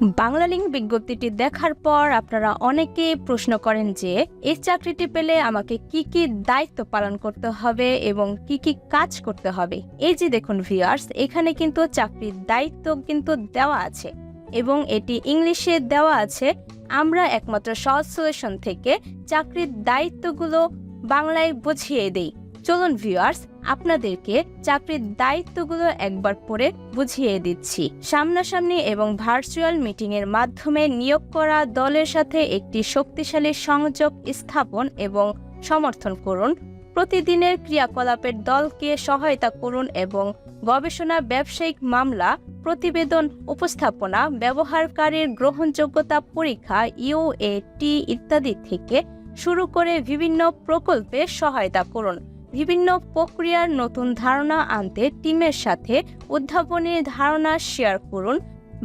Bangla link বিজ্ঞপ্তিটি দেখার পর আপনারা অনেকে প্রশ্ন করেন যে, এই চাকরিটি পেলে আমাকে কি কি দায়িত্ব পালন করতে হবে এবং কি কি কাজ করতে হবে? এই যে দেখুন ভিউয়ার্স এখানে কিন্তু চাকরির দায়িত্ব কিন্তু দেওয়া আছে এবং এটি ইংলিশে দেওয়া আছে। আমরা একমাত্র সহজ সলিউশন থেকে চাকরির দায়িত্বগুলো বাংলায় বুঝিয়ে দেই। চলুন ভিউয়ার্স আপনাদেরকে চাকরির দায়িত্বগুলো একবার পরে বুঝিয়ে দিচ্ছি। সামনাসামনি এবং ভার্চুয়াল মিটিং এর মাধ্যমে নিয়োগ করা দলের সাথে একটি শক্তিশালী সংযোগ স্থাপন এবং সমর্থন করুন, প্রতিদিনের ক্রিয়াকলাপের দলকে সহায়তা করুন এবং গবেষণা, ব্যবসায়িক মামলা, প্রতিবেদন, উপস্থাপনা, ব্যবহারকারীর গ্রহণযোগ্যতা পরীক্ষা ইউএটি ইত্যাদি থেকে শুরু করে বিভিন্ন প্রকল্পে সহায়তা করুন। বিভিন্ন প্রক্রিয়ার নতুন ধারণা আনতে টিমের সাথে উদ্ভাবনী ধারণা শেয়ার করুন।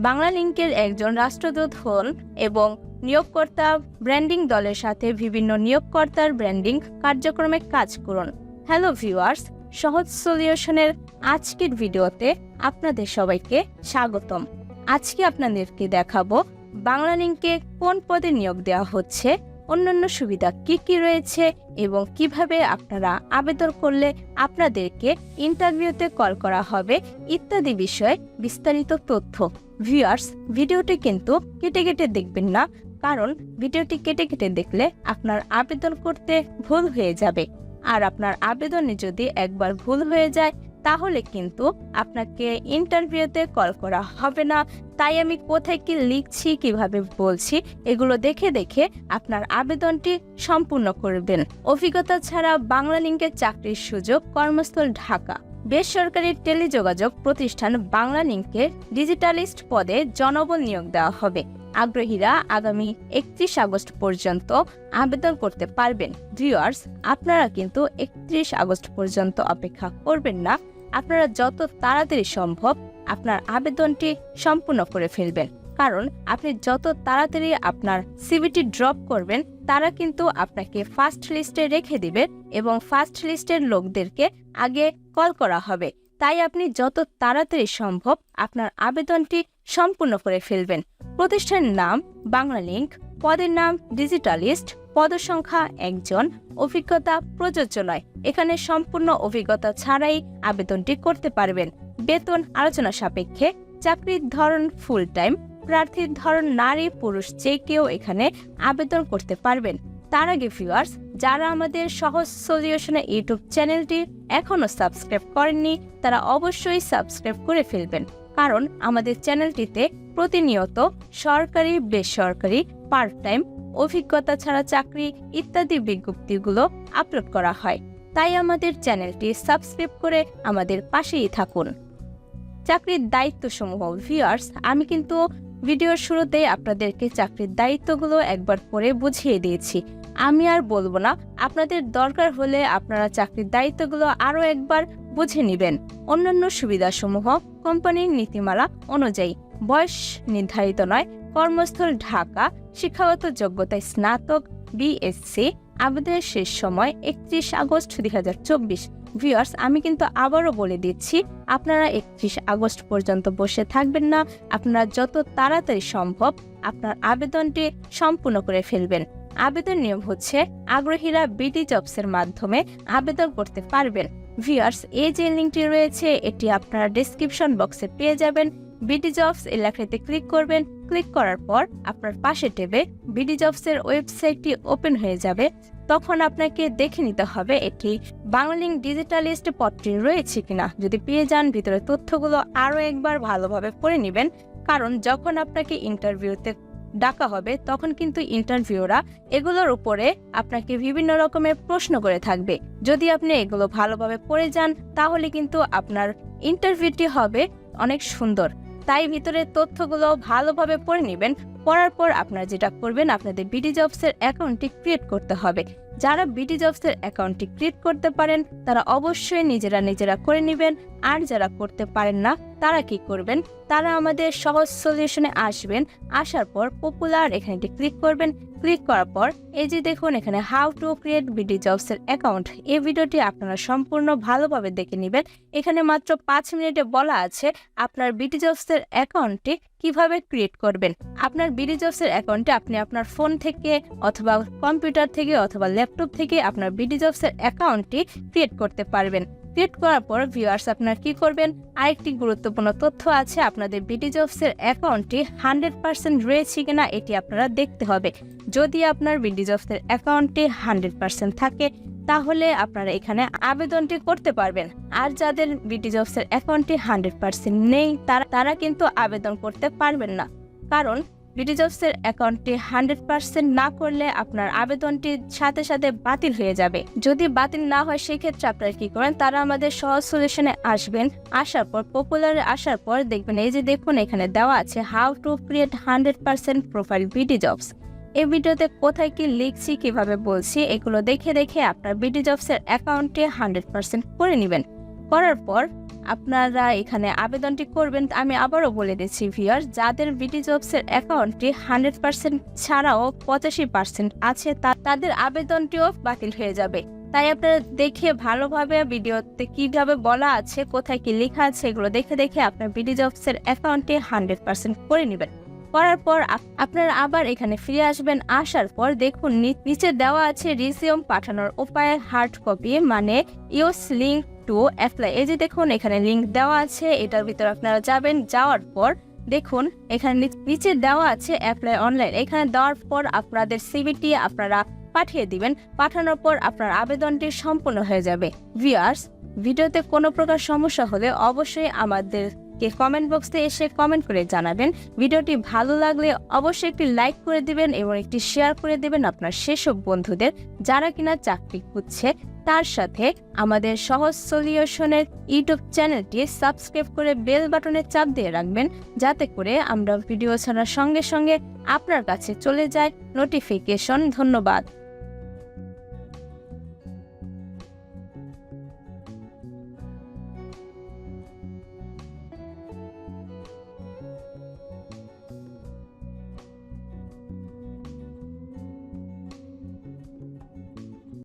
বাংলা লিঙ্কের একজন রাষ্ট্রদূত হন এবং নিয়োগকর্তা ব্র্যান্ডিং দলের সাথে বিভিন্ন নিয়োগকর্তার ব্র্যান্ডিং কার্যক্রমে কাজ করুন। হ্যালো ভিউয়ার্স, সহজ সলিউশনের আজকের ভিডিওতে আপনাদের সবাইকে স্বাগতম। আজকে আপনাদেরকে দেখাবো বাংলা লিঙ্কে কোন পদে নিয়োগ দেওয়া হচ্ছে অন্যান্য সুবিধা কি কি রয়েছে এবং কীভাবে আপনারা আবেদন করলে আপনাদেরকে ইন্টারভিউতে কল করা হবে ইত্যাদি বিষয়ে বিস্তারিত তথ্য। ভিউয়ার্স, ভিডিওটি কিন্তু কেটে কেটে দেখবেন না, কারণ ভিডিওটি কেটে কেটে দেখলে আপনার আবেদন করতে ভুল হয়ে যাবে। আর আপনার আবেদনে যদি একবার ভুল হয়ে যায় তাহলে কিন্তু আপনাকে ইন্টারভিউতে কল করা হবে না। তাই আমি কোথায় কি লিখছি, কীভাবে বলছি, এগুলো দেখে দেখে আপনার আবেদনটি সম্পূর্ণ করবেন। অভিজ্ঞতা ছাড়া বাংলা লিঙ্কের চাকরির সুযোগ কর্মস্থল ঢাকা। বেসরকারি টেলিযোগাযোগ প্রতিষ্ঠান বাংলা লিঙ্কে ডিজিটালিস্ট পদে জনবল নিয়োগ দেওয়া হবে। আগ্রহীরা আগামী একত্রিশ আগস্ট পর্যন্ত আবেদন করতে পারবেন। ভিউয়ার্স, আপনারা কিন্তু একত্রিশ আগস্ট পর্যন্ত অপেক্ষা করবেন না। আপনারা যত তাড়াতাড়ি সম্ভব আপনার আবেদনটি সম্পূর্ণ করে ফেলবেন। কারণ আপনি যত তাড়াতাড়ি আপনার সিভিটি ড্রপ করবেন, তারা কিন্তু আপনাকে ফার্স্ট লিস্টে রেখে দিবে এবং ফার্স্ট লিস্টের লোকদেরকে আগে কল করা হবে। তাই আপনি যত তাড়াতাড়ি সম্ভব আপনার আবেদনটি সম্পূর্ণ করে ফেলবেন। প্রতিষ্ঠানের নাম, বাংলা লিঙ্ক পদের নাম ডিজিটালিস্ট পদসংখ্যা একজন, অভিজ্ঞতা প্রযোজ্য নয়। এখানে সম্পূর্ণ অভিজ্ঞতা ছাড়াই আবেদনটি করতে পারবেন। বেতন আলোচনা সাপেক্ষে, চাকরির ধরন ফুল টাইম প্রার্থীর ধরন নারী, পুরুষ যে কেউ এখানে আবেদন করতে পারবেন। তার আগে ভিউয়ার্স যারা আমাদের সহজ সলিউশনে ইউটিউব চ্যানেলটি এখনও সাবস্ক্রাইব করেননি, তারা অবশ্যই সাবস্ক্রাইব করে ফেলবেন। কারণ আমাদের চ্যানেলটিতে প্রতিনিয়ত সরকারি, বেসরকারি পার্ট টাইম অভিজ্ঞতা ছাড়া চাকরি ইত্যাদি বিজ্ঞপ্তিগুলো আপলোড করা হয়। তাই আমাদের চ্যানেলটি সাবস্ক্রাইব করে আমাদের পাশেই থাকুন। চাকরির দায়িত্বসমূহ ভিউয়ার্স আমি কিন্তু ভিডিওর শুরুতে আপনাদেরকে চাকরির দায়িত্বগুলো একবার পরে বুঝিয়ে দিয়েছি। আমি আর বলব না, আপনাদের দরকার হলে আপনারা চাকরির দায়িত্বগুলো আরও একবার বুঝে নেবেন। অন্যান্য সুবিধাসমূহ কোম্পানির নীতিমালা অনুযায়ী। বয়স নির্ধারিত নয়। কর্মস্থল ঢাকা। শিক্ষাগত যোগ্যতায় স্নাতক বিএসসি আবেদনের শেষ সময় একত্রিশ আগস্ট দুই হাজার চব্বিশ। ভিউয়ার্স আমি কিন্তু আবারও বলে দিচ্ছি, আপনারা একত্রিশ আগস্ট পর্যন্ত বসে থাকবেন না। আপনারা যত তাড়াতাড়ি সম্ভব আপনার আবেদনটি সম্পূর্ণ করে ফেলবেন। আবেদন নিয়ম হচ্ছে, আগ্রহীরা বিডি জবসের মাধ্যমে আবেদন করতে পারবেন। ভিউয়ার্স এই যে লিঙ্কটি রয়েছে, এটি আপনারা ডিসক্রিপশন বক্সে পেয়ে যাবেন। বিডি জবস এলাকাতে ক্লিক করবেন। ক্লিক করার পর আপনার পাশে টেবে বিডি জবসের ওয়েবসাইটটি ওপেন হয়ে যাবে। তখন আপনাকে দেখে নিতে হবে এটি বাংলিং ডিজিটালিস্ট পদটি রয়েছে কিনা। যদি পেয়ে যান ভিতরে তথ্যগুলো আরও একবার ভালোভাবে পড়ে নেবেন। কারণ যখন আপনাকে ইন্টারভিউতে ডাকা হবে, তখন কিন্তু ইন্টারভিউরা এগুলোর উপরে আপনাকে বিভিন্ন রকমের প্রশ্ন করে থাকবে। যদি আপনি এগুলো ভালোভাবে পড়ে যান, তাহলে কিন্তু আপনার ইন্টারভিউটি হবে অনেক সুন্দর। তাই ভিতরের তথ্যগুলো ভালোভাবে পড়ে নেবেন। পড়ার পর আপনারা যেটা করবেন, আপনাদের বিডি জবসের অ্যাকাউন্টটি ক্রিয়েট করতে হবে। যারা বিডি জবসের অ্যাকাউন্টটি ক্রিয়েট করতে পারেন, তারা অবশ্যই নিজেরা নিজেরা করে নেবেন। আর যারা করতে পারেন না, তারা কি করবেন? তারা আমাদের সহজ সলিউশনে আসবেন। আসার পর পপুলার এখানে ক্লিক করবেন। ক্লিক করার পর এই যে দেখুন, এখানে how to create BD jobs এর অ্যাকাউন্ট এই ভিডিওটি আপনারা সম্পূর্ণ ভালোভাবে দেখে নেবেন। এখানে মাত্র পাঁচ মিনিটে বলা আছে আপনার বিডি জবস এর অ্যাকাউন্টটি কীভাবে ক্রিয়েট করবেন। আপনার বিডি জবস এর অ্যাকাউন্টে আপনি আপনার ফোন থেকে অথবা কম্পিউটার থেকে অথবা ল্যাপটপ থেকে আপনার বিডি জবস এর অ্যাকাউন্টটি ক্রিয়েট করতে পারবেন। ক্রিয়েট করার পর ভিউয়ার্স আপনার কি করবেন? আরেকটি গুরুত্বপূর্ণ তথ্য আছে, আপনাদের বিডি জবস এর অ্যাকাউন্টটি হান্ড্রেড পার্সেন্ট রয়েছে কিনা এটি আপনারা দেখতে হবে। যদি আপনার বিডি জবস এর অ্যাকাউন্টটি হান্ড্রেড পার্সেন্ট থাকে, তাহলে আপনারা এখানে আবেদনটি করতে পারবেন। আর যাদের বিডি জবস এর অ্যাকাউন্টটি হান্ড্রেড পার্সেন্ট নেই, তারা তারা কিন্তু আবেদন করতে পারবেন না। কারণ বিডি জবস এর অ্যাকাউন্টটি হান্ড্রেড পার্সেন্ট না করলে আপনার আবেদনটি সাথে সাথে বাতিল হয়ে যাবে। যদি বাতিল না হয়, সেক্ষেত্রে আপনারা কি করেন? তারা আমাদের সহজ সলিউশনে আসবেন। আসার পর, পপুলারে আসার পর দেখবেন, এই যে দেখুন, এখানে দেওয়া আছে how to create hundred percent profile BD jobs. এই ভিডিওতে কোথায় কি লিখছি, কীভাবে বলছি, এগুলো দেখে দেখে আপনার বিডি জবস এর অ্যাকাউন্টে হান্ড্রেড পার্সেন্ট করে নেবেন। করার পর আপনারা এখানে আবেদনটি করবেন। আমি আবারও বলে দিচ্ছি ভিয়ার যাদের বিডি জবস এর অ্যাকাউন্টটি হান্ড্রেড পার্সেন্ট ছাড়াও পঁচাশি পার্সেন্ট আছে তাদের আবেদনটিও বাতিল হয়ে যাবে। তাই আপনারা দেখে ভালোভাবে ভিডিওতে কীভাবে বলা আছে, কোথায় কি লেখা আছে, এগুলো দেখে দেখে আপনার বিডি জবস এর অ্যাকাউন্টে হান্ড্রেড পার্সেন্ট করে নেবেন। করার পর আপনারা আবার এখানে ফিরে আসবেন। আসার পর দেখুন নিচে দেওয়া আছে রিজিউম পাঠানোর উপায় হার্ড কপি মানে ইউস লিঙ্ক টু অ্যাপ্লাই এই যে দেখুন, এখানে লিঙ্ক দেওয়া আছে, এটার ভিতর আপনারা যাবেন, যাওয়ার পর দেখুন, এখানে নিচে দেওয়া আছে অ্যাপ্লাই অনলাইন এখানে দেওয়ার পর আপনাদের সিভিটি আপনারা পাঠিয়ে দিবেন। পাঠানোর পর আপনার আবেদনটি সম্পূর্ণ হয়ে যাবে। ভিউয়ার্স ভিডিওতে কোনো প্রকার সমস্যা হলে অবশ্যই আমাদেরকে কমেন্ট বক্সে এসে কমেন্ট করে জানাবেন। ভিডিওটি ভালো লাগলে অবশ্যই একটি লাইক করে দিবেন এবং একটি শেয়ার করে দিবেন আপনার সেসব বন্ধুদের, যারা কিনা চাকরি খুঁজছে। তার সাথে আমাদের সহজ সলিউশনের ইউটিউব চ্যানেলটি সাবস্ক্রাইব করে বেল বাটনে চাপ দিয়ে রাখবেন, যাতে করে আমরা ভিডিও ছাড়ার সঙ্গে সঙ্গে আপনার কাছে চলে যায় নোটিফিকেশন। ধন্যবাদ।